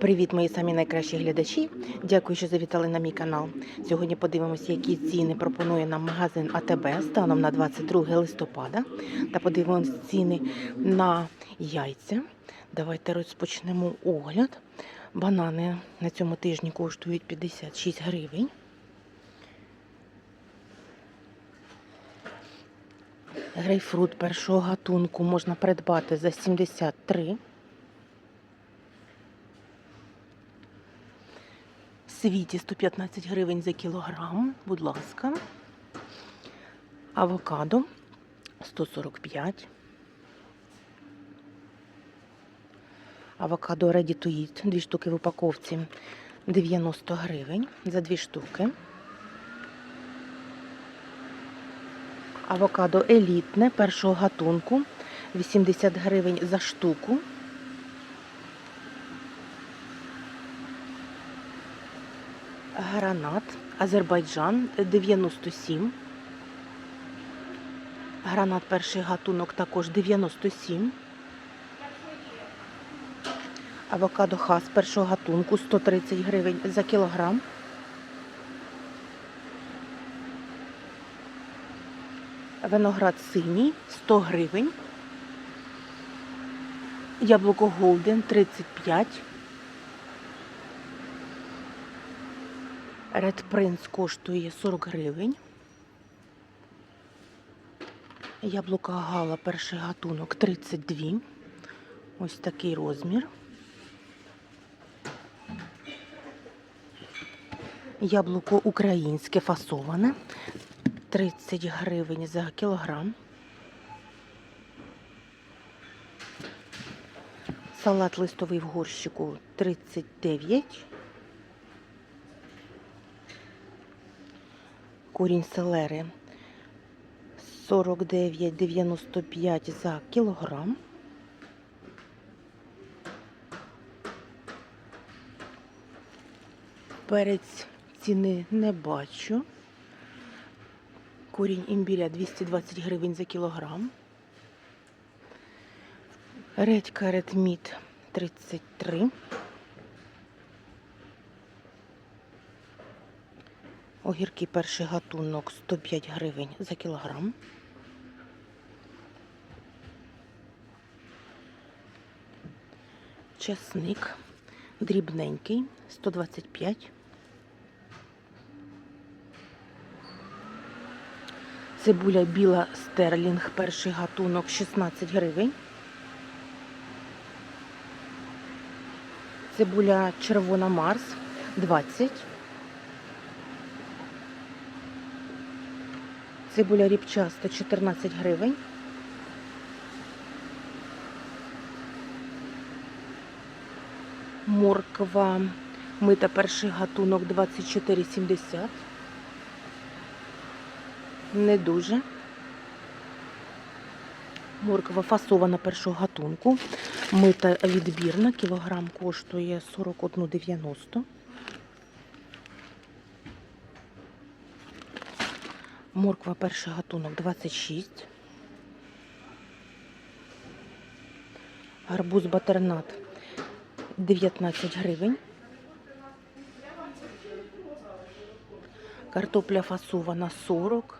Привіт, мої самі найкращі глядачі. Дякую, що завітали на мій канал. Сьогодні подивимося, які ціни пропонує нам магазин АТБ станом на 22 листопада. Та подивимося ціни на яйця. Давайте розпочнемо огляд. Банани на цьому тижні коштують 56 гривень. Грейпфрут першого гатунку можна придбати за 73. Світі 115 гривень за кілограм, будь ласка. Авокадо 145. Авокадо Ready Eat, дві штуки в упаковці 90 гривень за дві штуки. Авокадо елітне першого гатунку 80 гривень за штуку. Гранат Азербайджан 97. Гранат перший гатунок також 97. Авокадо хас першого гатунку 130 гривень за кілограм. Виноград синій 100 гривень. Яблуко Голден 35. Red Prince коштує 40 гривень. Яблука Гала перший гатунок 32. Ось такий розмір. Яблуко українське фасоване 30 гривень за кілограм. Салат листовий в горщику 39. Корінь селери 49,95 за кілограм. Перець ціни не бачу. Корінь імбіря 220 гривень за кілограм. Редька редміт 33. Огірки перший гатунок 105 гривень за кілограм. Чесник дрібненький 125. Цибуля біла стерлінг перший гатунок 16 гривень. Цибуля червона Марс 20. Цибуля ріпчаста 14 гривень. Морква мита перший гатунок 24,70. Не дуже. Морква фасована першого гатунку. Мита відбірна. Кілограм коштує 41,90. Морква перший гатунок 26. Гарбуз батернат 19 гривень. Картопля фасована 40.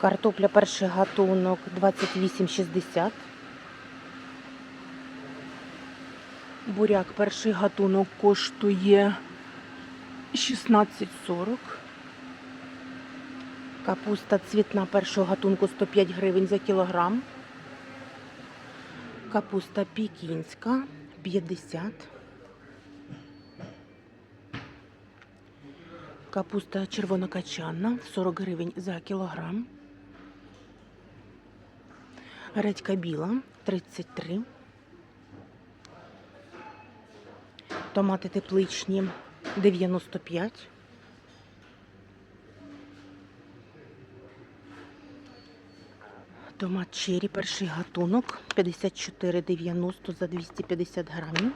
Картопля перший гатунок 28,60. Буряк перший гатунок коштує 16,40. Капуста цвітна першого гатунку 105 гривень за кілограм. Капуста пікінська 50. Капуста червонокачанна 40 гривень за кілограм. Редька біла 33. Томати тепличні 95. Томат черрі перший гатунок 54,90 за 250 грамів.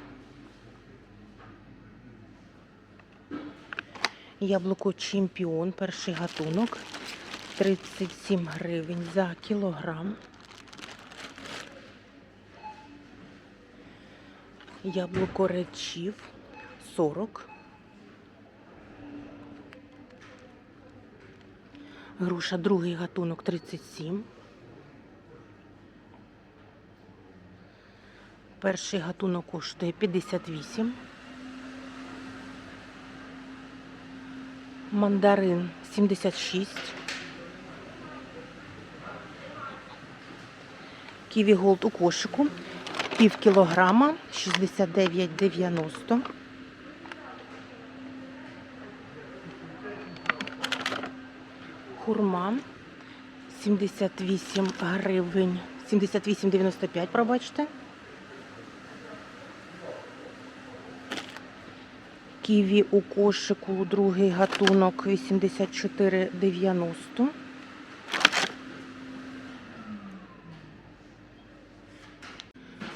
Яблуко чемпіон перший гатунок 37 гривень за кілограм. Яблуко речів 40. Груша другий гатунок 37. Перший гатунок коштує 58. Мандарин 76. Ківі Голд у кошику. Пів кілограма 69,90. Хурма 78 гривень. 78,95, пробачте. Ківі у кошику, другий гатунок 84,90.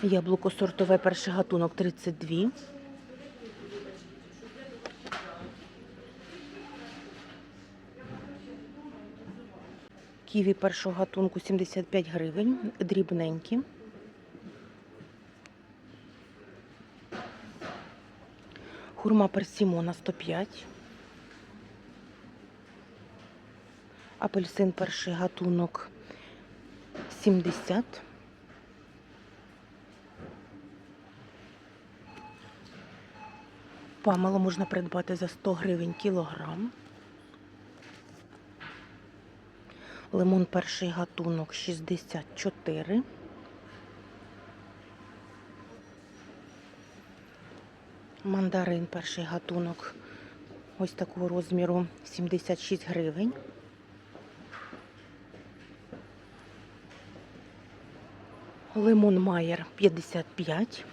Яблуко сортове перший гатунок 32. Ківі першого гатунку 75 гривень, дрібненькі. Хурма персимона 105. Апельсин перший гатунок 70. Памело можна придбати за 100 гривень кілограм. Лимон перший гатунок 64. Мандарин перший гатунок ось такого розміру 76 гривень. Лимон Майер 55.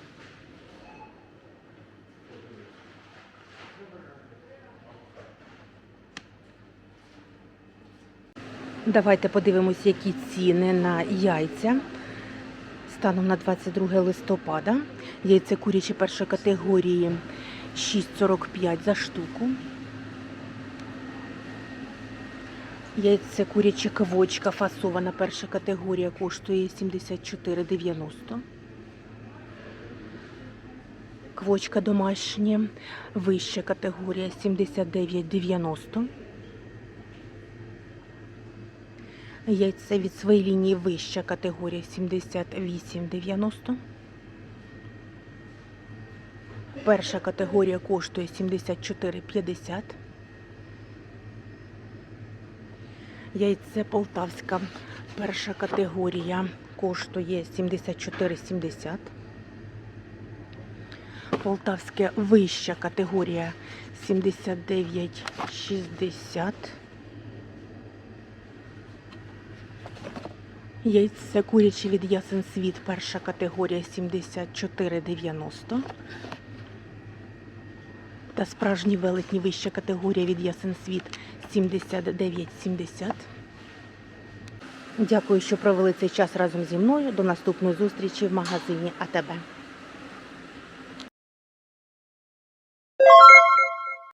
Давайте подивимося, які ціни на яйця. Станом на 22 листопада. Яйця курячі першої категорії 6,45 за штуку. Яйця курячі кавочка фасована перша категорія коштує 74,90. Квочка домашня, вища категорія 79,90. Яйце від своєї лінії вища категорія 78,90. Перша категорія коштує 74,50. Яйце полтавська перша категорія коштує 74,70. Полтавська вища категорія 79,60. Яйце курячі від ясен світ, перша категорія 74,90. Та справжні велетні вища категорія від ясен світ 79,70. Дякую, що провели цей час разом зі мною. До наступної зустрічі в магазині АТБ.